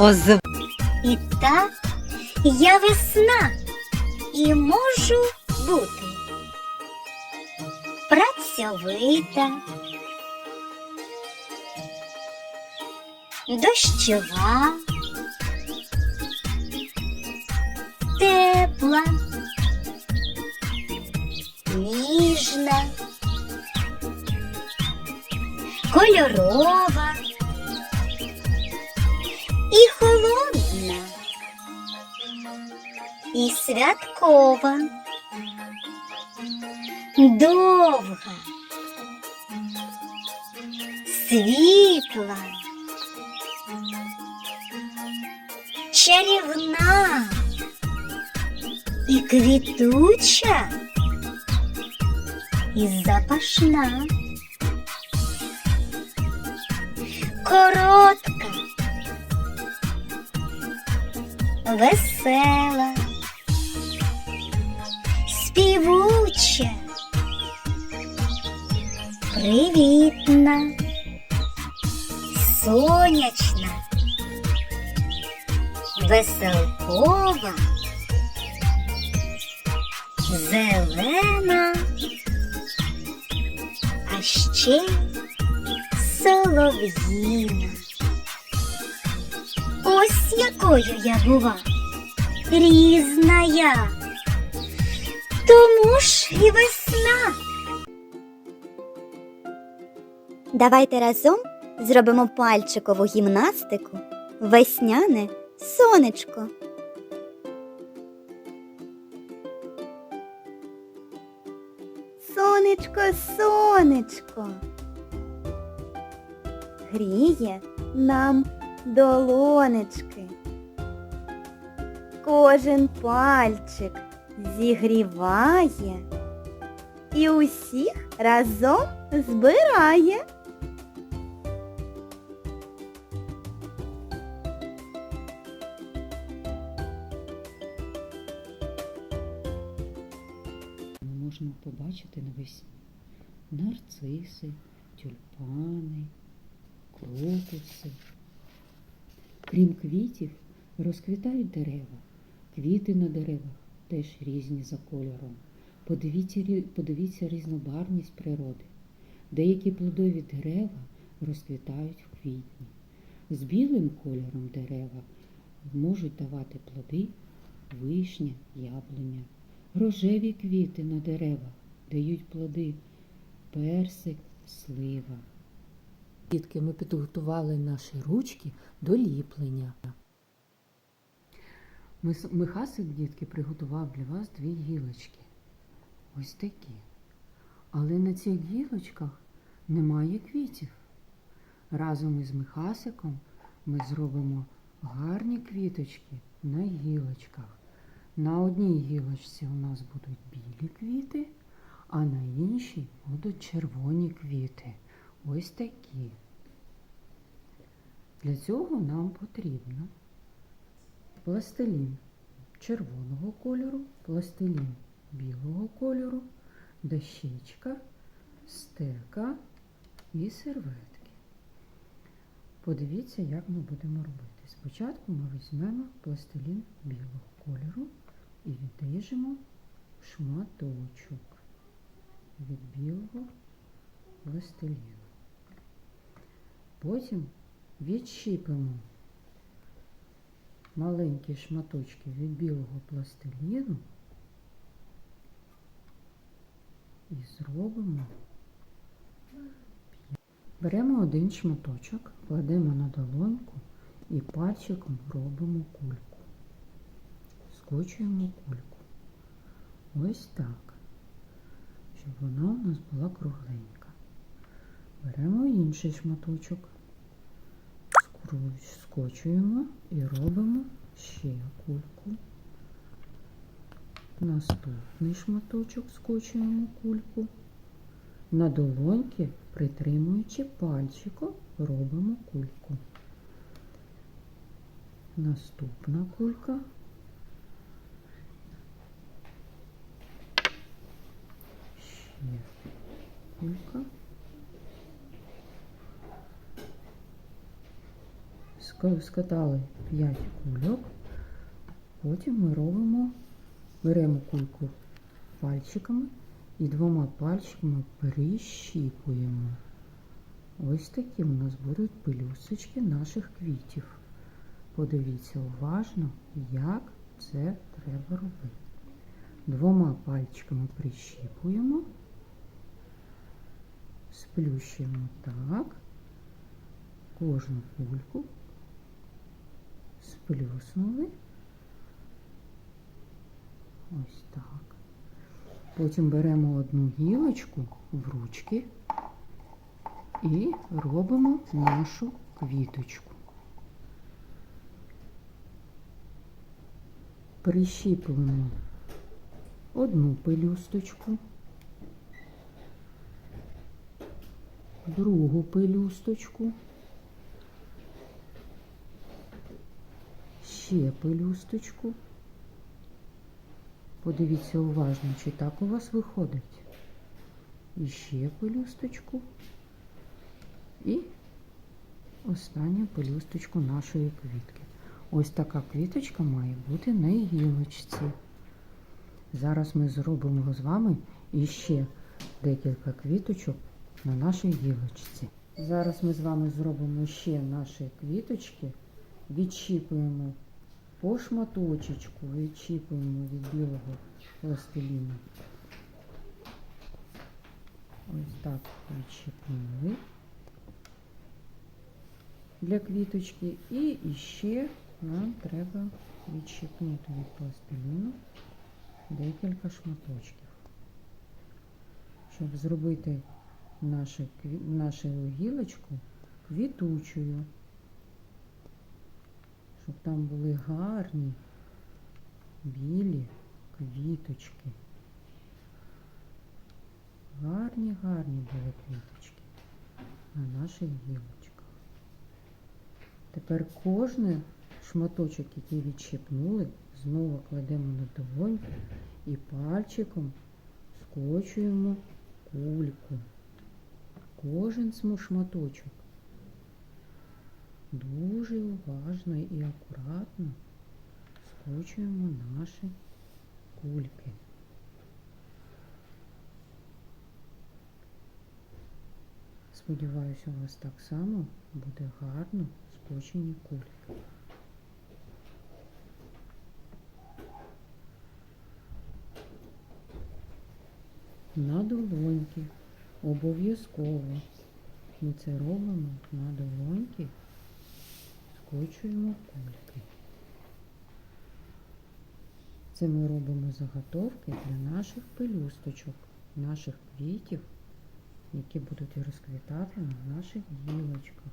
Озв... І так я весна і можу бути працьовита, дощова, тепла, ніжна, кольорова святкова, довга, світла, чарівна і квітуча, і запашна. Коротка, весела, співуча, привітна, сонячна, веселкова, зелена, а ще солов'їна. Ось якою я була, різна я. Тому ж і весна. Давайте разом зробимо пальчикову гімнастику Весняне сонечко. Сонечко, сонечко. Гріє нам долонечки. Кожен пальчик зігріває і усіх разом збирає. Можемо побачити навесні нарциси, тюльпани, крокуси. Крім квітів, розквітають дерева. Квіти на деревах теж різні за кольором. Подивіться, подивіться різнобарвність природи. Деякі плодові дерева розквітають в квітні. З білим кольором дерева можуть давати плоди вишня, яблуня. Рожеві квіти на деревах дають плоди персик, слива. Дітки, ми підготували наші ручки до ліплення. Михасик, дітки, приготував для вас дві гілочки. Ось такі. Але на цих гілочках немає квітів. Разом із Михасиком ми зробимо гарні квіточки на гілочках. На одній гілочці у нас будуть білі квіти, а на іншій будуть червоні квіти. Ось такі. Для цього нам потрібно пластилін червоного кольору, пластилін білого кольору, дощечка, стека і серветки. Подивіться, як ми будемо робити. Спочатку ми візьмемо пластилін білого кольору і відріжемо шматочок від білого пластиліну. Потім відщіпимо маленькі шматочки від білого пластиліну і зробимо. Беремо один шматочок, кладемо на долоньку і пальчиком робимо кульку. Скочуємо кульку. Ось так. Щоб вона у нас була кругленька. Беремо інший шматочок, скру- скочуємо і робимо ще кульку. Наступний шматочок скочуємо кульку. На долоньки, притримуючи пальчиком, робимо кульку. Наступна кулька. Ще кулька. Скатали 5 кульок. Потім ми робимо, беремо кульку пальчиками і двома пальчиками прищіпуємо. Ось такі у нас будуть пелюсточки наших квітів. Подивіться уважно, як це треба робити. Двома пальчиками прищіпуємо, сплющуємо так, кожну кульку, сплюснули. Ось так. Потім беремо одну гілочку в ручки і робимо нашу квіточку. Прищіплюємо одну пелюсточку, другу пелюсточку, ще пелюсточку. Подивіться уважно, чи так у вас виходить. І ще пелюсточку. І останню пелюсточку нашої квітки. Ось така квіточка має бути на гілочці. Зараз ми зробимо з вами іще декілька квіточок на нашій гілочці. Зараз ми з вами зробимо ще наші квіточки, відчіпуємо по шматочечку, відчіпуємо від білого пластиліну. Ось так відчіпнули для квіточки. І ще нам треба відщипнути від пластиліну декілька шматочків, щоб зробити нашу, нашу гілочку квітучою, щоб там були гарні білі квіточки. Гарні, гарні були квіточки на наших гілочках. Тепер кожний шматочок, який відщипнули, знову кладемо на долоньку і пальчиком скочуємо кульку. Кожен шматочок. Дуже уважно і акуратно скочуємо наші кульки. Сподіваюся, у вас так само буде гарно скочені кульки. На долоньки. Обов'язково. Ми це робимо на долоньки, скочуємо кульки. Це ми робимо заготовки для наших пелюсточок, наших квітів, які будуть розквітати на наших гілочках.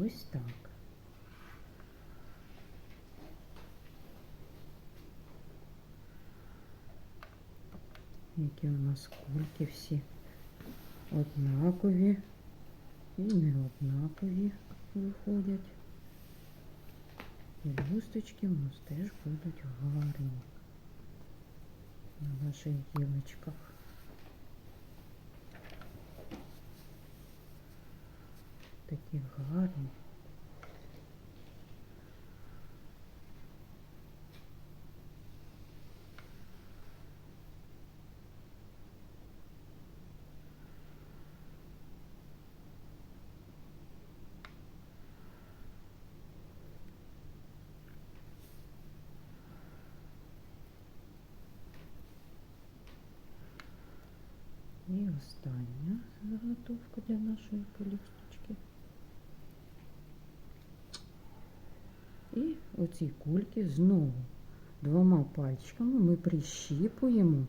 Ось так. Які у нас кульки всі однакові і не однакові виходять. І густочки у нас теж будуть гарні на наших гілочках. Такі гарні. Остання заготовка для нашої пелюсточки. І оці кульки знову двома пальчиками ми прищіпуємо.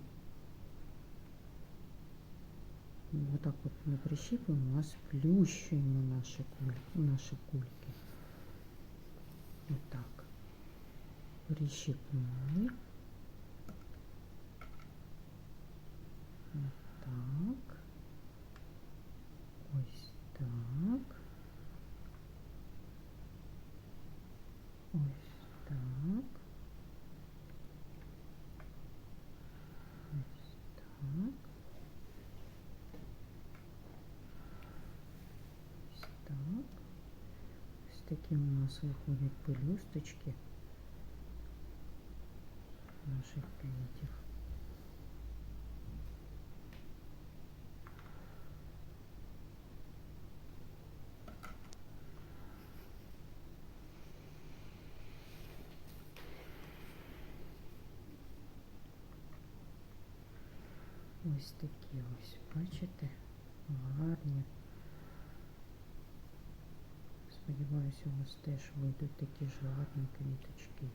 Отак от ми прищіпуємо, а сплющуємо наші кульки. Наші кульки. Отак. Прищіпнули. Так. Ось так. Ось так. Ось так. Ось так. Ось такі у нас виходять пелюсточки наших квітів. Ось такі ось, бачите, гарні. Сподіваюся, у вас теж вийдуть такі ж гарні квіточки.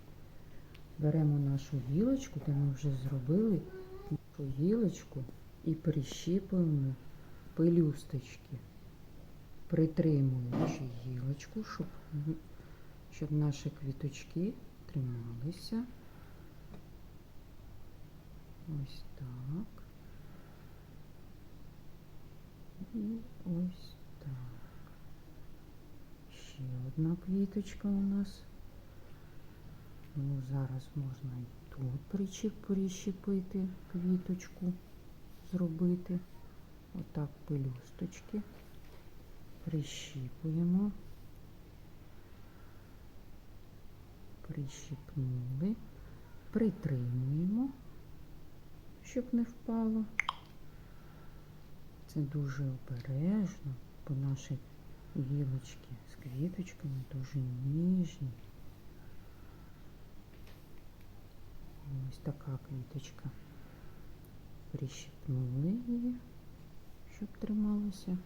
Беремо нашу гілочку, де ми вже зробили нашу гілочку і прищіпуємо пелюсточки, притримуючи гілочку, щоб, щоб наші квіточки трималися. Ось так. І ось так. Ще одна квіточка у нас. Ну, зараз можна і тут прищепити квіточку, зробити. Отак пелюсточки. Прищіпуємо. Прищіпнули. Притримуємо, щоб не впало. Це дуже обережно, бо наші гілочки з квіточками дуже ніжні. Ось така квіточка. Прищипнули її, щоб трималася.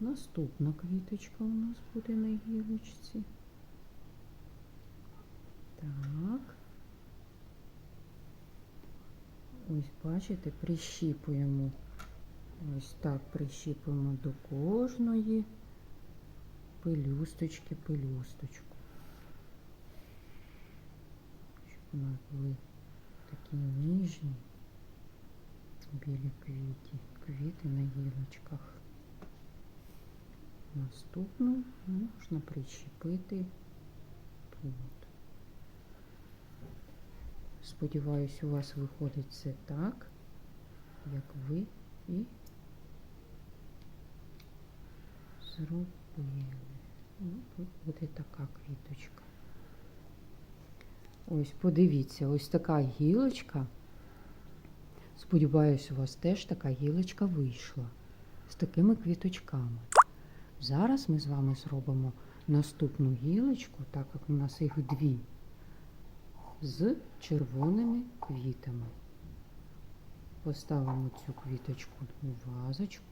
Наступна квіточка у нас буде на гілочці. Так. Ось бачите, прищіпуємо. Ось так прищіпуємо до кожної пелюсточки, пелюсточку. Щоб у нас були такі ніжні білі квіті, квіти на гілочках. Наступну можна прищепити тут. Сподіваюсь, у вас виходить все так, як ви і зробили. Ну, тут буде така квіточка. Ось, подивіться, ось така гілочка. Сподіваюсь, у вас теж така гілочка вийшла з такими квіточками. Зараз ми з вами зробимо наступну гілочку, так як у нас їх дві з червоними квітами. Поставимо цю квіточку у вазочку.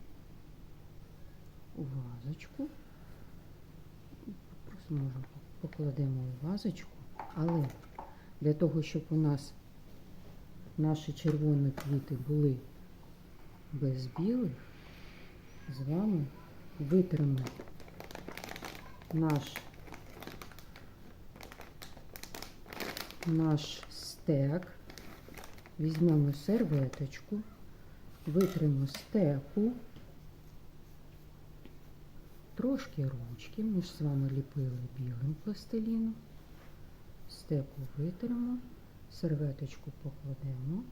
У вазочку. Просто можемо покладемо у вазочку, але для того, щоб у нас наші червоні квіти були без білих, з вами витримо наш наш стек, візьмемо серветочку, витримо стеку, трошки ручки, ми ж з вами ліпили білим пластиліном, стеку витримо, серветочку покладемо,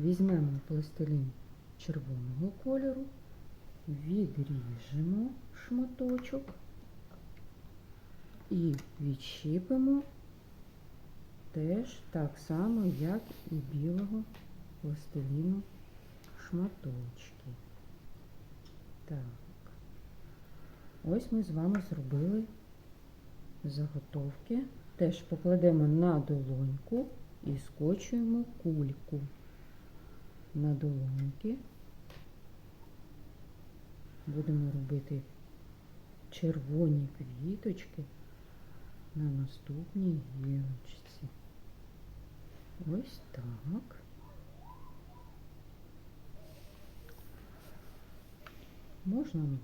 візьмемо пластилін червоного кольору, відріжемо шматочок і відщіпимо теж так само, як і білого пластиліну шматочки. Так. Ось ми з вами зробили заготовки. Теж покладемо на долоньку і скочуємо кульку. на долоньки. Будемо робити червоні квіточки на наступній гілочці. Ось так. Можна на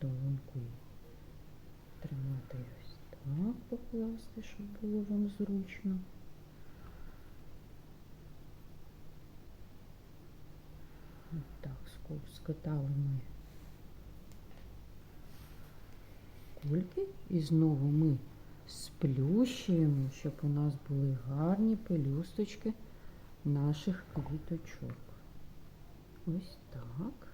тримати ось так, покласти, щоб було вам зручно. Ось так, скатали ми кульки і знову ми сплющуємо, щоб у нас були гарні пелюсточки наших квіточок. Ось так.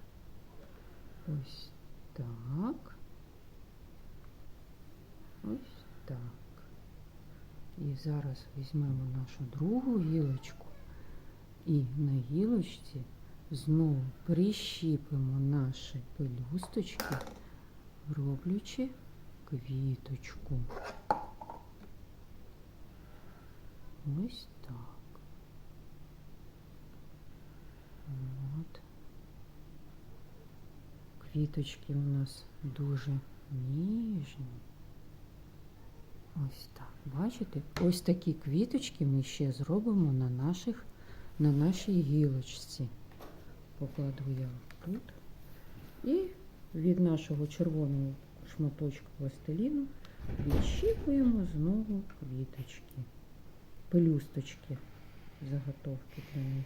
Ось так. Ось так. І зараз візьмемо нашу другу гілочку і на гілочці знову прищіпимо наші пелюсточки, роблячи квіточку. Ось так. От. Квіточки у нас дуже ніжні. Ось так. Бачите? Ось такі квіточки ми ще зробимо на, наших, на нашій гілочці. Покладу я тут. І від нашого червоного шматочка пластиліну відщіпуємо знову квіточки, пелюсточки, заготовки для них.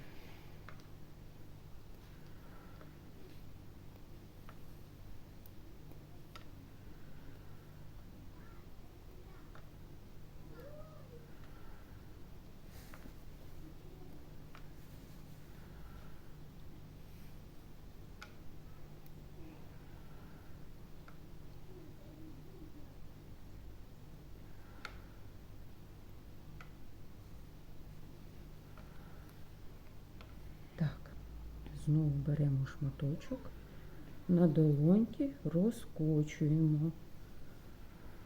Так, знову беремо шматочок, на долоньки розкочуємо,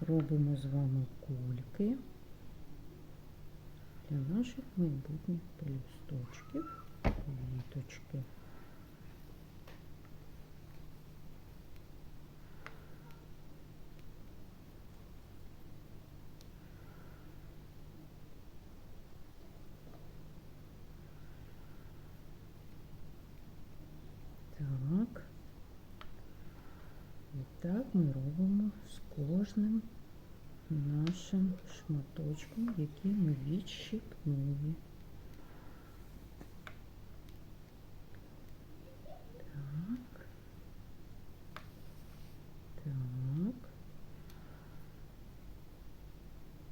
робимо з вами кульки для наших майбутніх пелюсточків, квіточки. Так. І так ми робимо з кожним нашим шматочком, який ми відщипнули. Так. Так.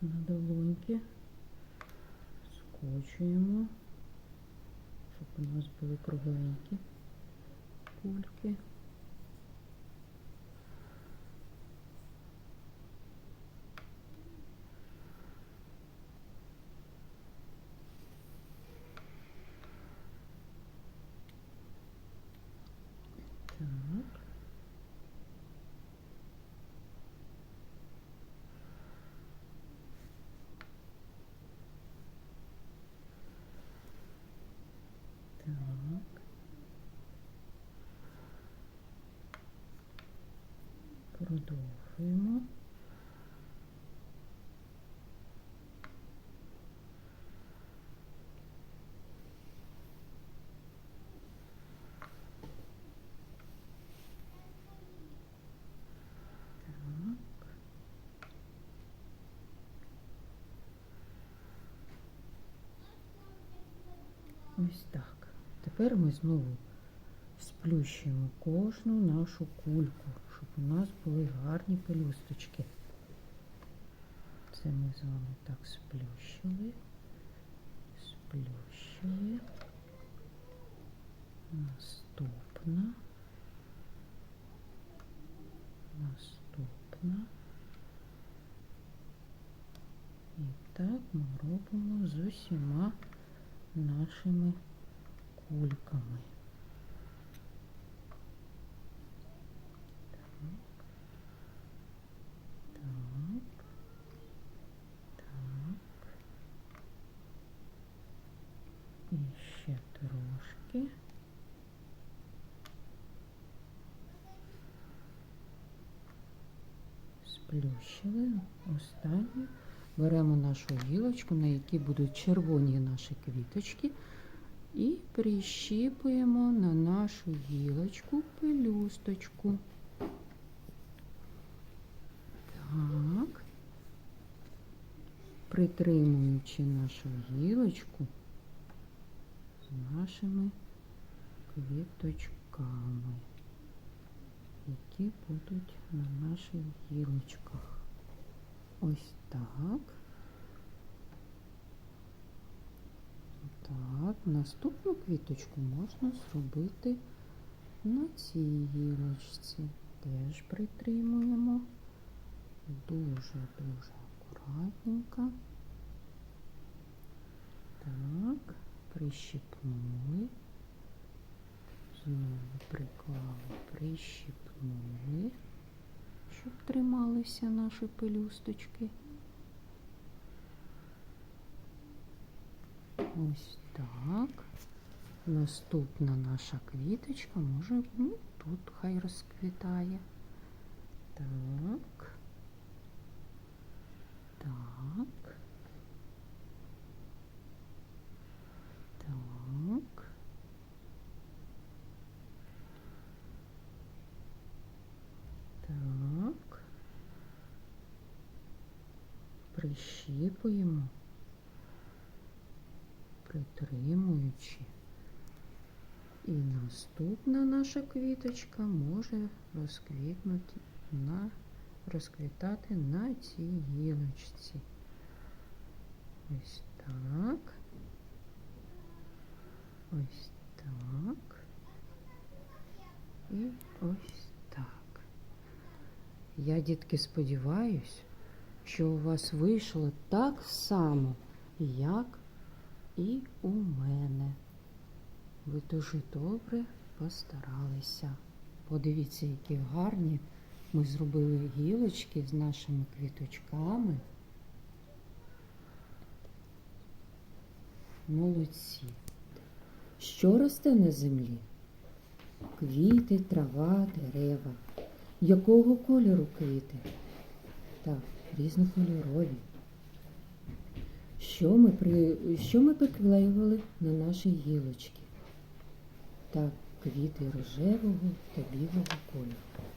На долоньки скочуємо, щоб у нас були кругленькі кульки. Так. Так. Продовжуємо. Ось так. Тепер ми знову сплющуємо кожну нашу кульку, щоб у нас були гарні пелюсточки. Це ми з вами так сплющили, сплющили. Наступна. Наступна. І так ми робимо з усіма нашими кульками. трошки. Сплющили останню. Беремо нашу гілочку, на якій будуть червоні наші квіточки, і прищіпуємо на нашу гілочку пелюсточку. Так, притримуючи нашу гілочку нашими квіточками, які будуть на наших гілочках. Ось так. Так, наступну квіточку можна зробити на цій гілочці. Теж притримуємо дуже-дуже акуратненько. Так, прищипнули. Знову приклали, прищипнули, щоб трималися наші пелюсточки. Ось так. Наступна наша квіточка може ну, тут хай розквітає. Так. Так. Так. Прищіпуємо, притримуючи. І наступна наша квіточка може розквітнути на розквітати на цій гілочці. Ось так. Ось так. І ось так. Я, дітки, сподіваюсь, що у вас вийшло так само, як і у мене. Ви дуже добре постаралися. Подивіться, які гарні ми зробили гілочки з нашими квіточками. Молодці. Що росте на землі? Квіти, трава, дерева. Якого кольору квіти? Так, різнокольорові. Що ми, при... що ми приклеювали на наші гілочки? Так, квіти рожевого та білого кольору.